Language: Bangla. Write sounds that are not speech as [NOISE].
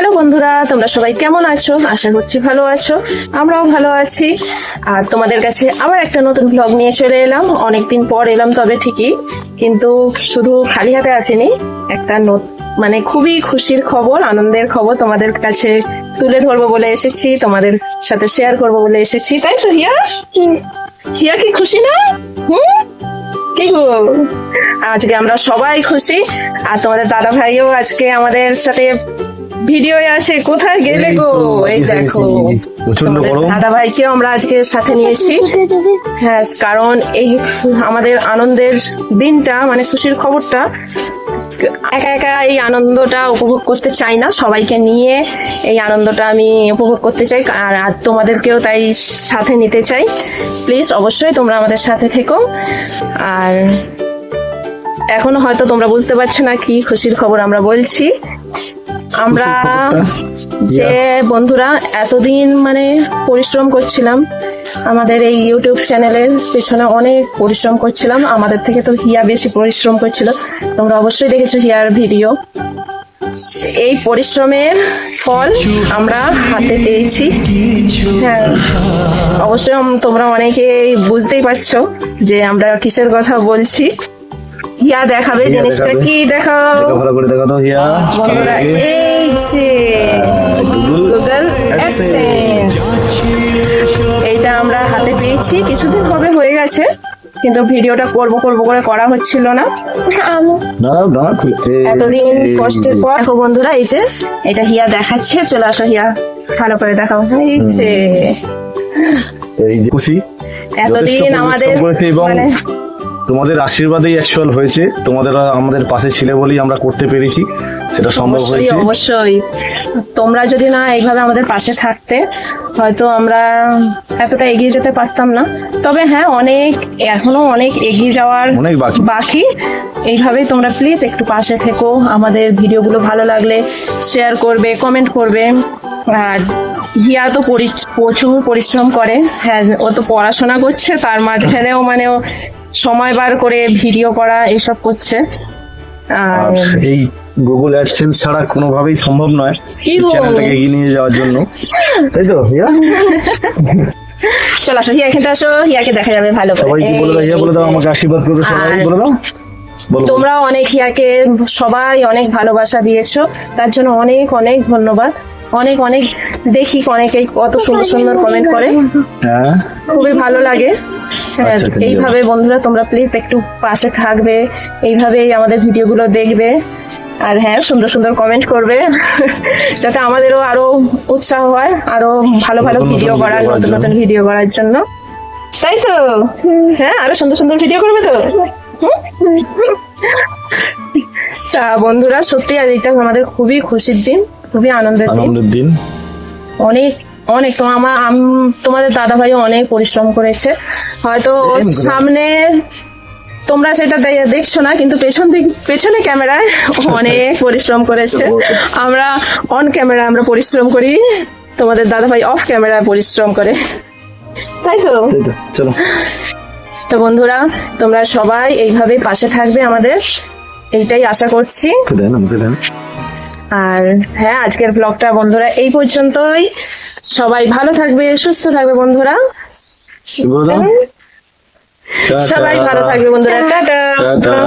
হ্যালো বন্ধুরা, তোমরা সবাই কেমন আছো? আশা করছি ভালো আছো। আমরাও ভালো আছি। আর তোমাদের কাছে আবার একটা নতুন ব্লগ নিয়ে চলে এলাম। অনেকদিন পর এলাম তবে ঠিকই, কিন্তু শুধু খালি হাতে আসেনি, একটা মানে খুবই খুশির খবর, আনন্দের খবর তোমাদের কাছে তুলে ধরবো বলে এসেছি, তোমাদের সাথে শেয়ার করব বলে এসেছি। তাই তো, হিয়া? হিয়া কি খুশি না? হুম? কি গো? আজকে আমরা সবাই খুশি। আর তোমাদের দাদা ভাইও আজকে আমাদের সাথে ভিডিও আছে কোথায় গেলে গো? এই দেখো। প্রচণ্ড গরম। দাদা ভাইকেও আমরা আজকে সাথে নিয়েছি। হ্যাঁ কারণ এই আমাদের আনন্দের দিনটা মানে খুশির খবরটা একা একা এই আনন্দটা উপভোগ করতে চাই না। সবাইকে নিয়ে এই আনন্দটা আমি উপভোগ করতে চাই আর আর তোমাদেরকেও তাই সাথে নিতে চাই। প্লিজ অবশ্যই তোমরা আমাদের সাথে থেকো। আর এখনও হয়তো তোমরা বুঝতে পারছ না কি খুশির খবর আমরা বলছি। আমরা যে বন্ধুরা এতদিন মানে পরিশ্রম করছিলাম। আমাদের এই ইউটিউব চ্যানেলের পেছনে অনেক পরিশ্রম করছিলাম। আমাদের থেকে তো হিয়া বেশি পরিশ্রম করছিল। তোমরা অবশ্যই দেখেছ হিয়ার ভিডিও। এই পরিশ্রমের ফল আমরা হাতে পেয়েছি। হ্যাঁ অবশ্যই তোমরা অনেকে বুঝতেই পারছ যে আমরা কিসের কথা বলছি। হিয়া দেখাবে জিনিসটা। কি দেখাও? দেখো ভালো করে দেখো তো হিয়া। গুগল গুগল অ্যাডসেন্স এইটা আমরা হাতে পেয়েছি। কিছুদিন হবে হয়ে গেছে। কিন্তু ভিডিওটা করব করব করে করা হচ্ছিল না। না না খুলতে এতদিন কষ্টের পর। দেখো বন্ধুরা এই যে এটা হিয়া দেখাচ্ছে। চলে আসো হিয়া ভালো করে দেখাও। এই যে। এই যে খুশি। এতদিন আমাদের মানে তোমাদের আশীর্বাদেই অ্যাকচুয়াল হয়েছে। তোমাদের আমাদের পাশে ছিলে বলেই আমরা করতে পেরেছি। সেটা সম্ভব হয়েছে। অবশ্যই। তোমরা যদি না এইভাবে আমাদের পাশে থাকতে হয়তো আমরা এতটা এগিয়ে যেতে পারতাম না। তবে হ্যাঁ অনেক এখনও অনেক এগিয়ে যাওয়ার অনেক বাকি। বাকি। এইভাবেই তোমরা প্লিজ একটু পাশে থেকো। আমাদের ভিডিওগুলো ভালো লাগলে শেয়ার করবে কমেন্ট করবে। আর হিয়া তো পরি- প্রচুর পরিশ্রম করে হ্যাঁ ও তো পড়াশোনা করছে তার মাঝখানেও মানে ও সময় বার করে ভিডিও করা এসব করছে। আর এই গুগল অ্যাডসেন্স ছাড়া কোনোভাবেই সম্ভব নয় চ্যানেলটাকে এগিয়ে নিয়ে যাওয়ার জন্য। তাই তো হিয়া? চলো আসো হিয়া এখানটা আসো হিয়াকে দেখা যাবে ভালো সবাইকে বলে দাও হিয়া বলে দাও আমাকে আশীর্বাদ করবে সবাই বলে দাও। তোমরা অনেক হিয়াকে সবাই অনেক ভালোবাসা দিয়েছ তার জন্য অনেক অনেক ধন্যবাদ। অনেক অনেক দেখি অনেকেই কত সুন্দর সুন্দর কমেন্ট করে। হ্যাঁ। খুবই ভালো লাগে। হ্যাঁ, আচ্ছা, আচ্ছা, এইভাবে বন্ধুরা তোমরা প্লিজ একটু পাশে থাকবে। এইভাবেই আমাদের ভিডিওগুলো দেখবে। আর হ্যাঁ সুন্দর সুন্দর কমেন্ট করবে। [LAUGHS] যাতে আমাদেরও আরও উৎসাহ হয় আরও ভালো ভালো ভিডিও করার নতুন নতুন ভিডিও করার জন্য। তাই তো? হ্যাঁ আরও সুন্দর সুন্দর ভিডিও করবে তো? তা বন্ধুরা সত্যি আজ এটা আমাদের খুবই খুশির দিন। খুবই আনন্দের আনন্দের দিন। অনেক অনেক। তো আমার তোমাদের দাদা ভাই অনেক পরিশ্রম করেছে। হয়তো ওর সামনে তোমরা সেটা দেখছ না কিন্তু পেছন দিক পেছনে ক্যামেরায় অনেক [LAUGHS] পরিশ্রম করেছে। আমরা অন ক্যামেরা আমরা পরিশ্রম করি। তোমাদের দাদা ভাই অফ ক্যামেরায় পরিশ্রম করে। তাই তো? তো চলো। তো বন্ধুরা তোমরা সবাই এইভাবে পাশে থাকবে আমাদের। এইটাই আশা করছি। আর হ্যাঁ আজকের ব্লগটা বন্ধুরা এই পর্যন্তই। সবাই ভালো থাকবে সুস্থ থাকবে বন্ধুরা। সবাই ভালো থাকবে বন্ধুরা টাটা।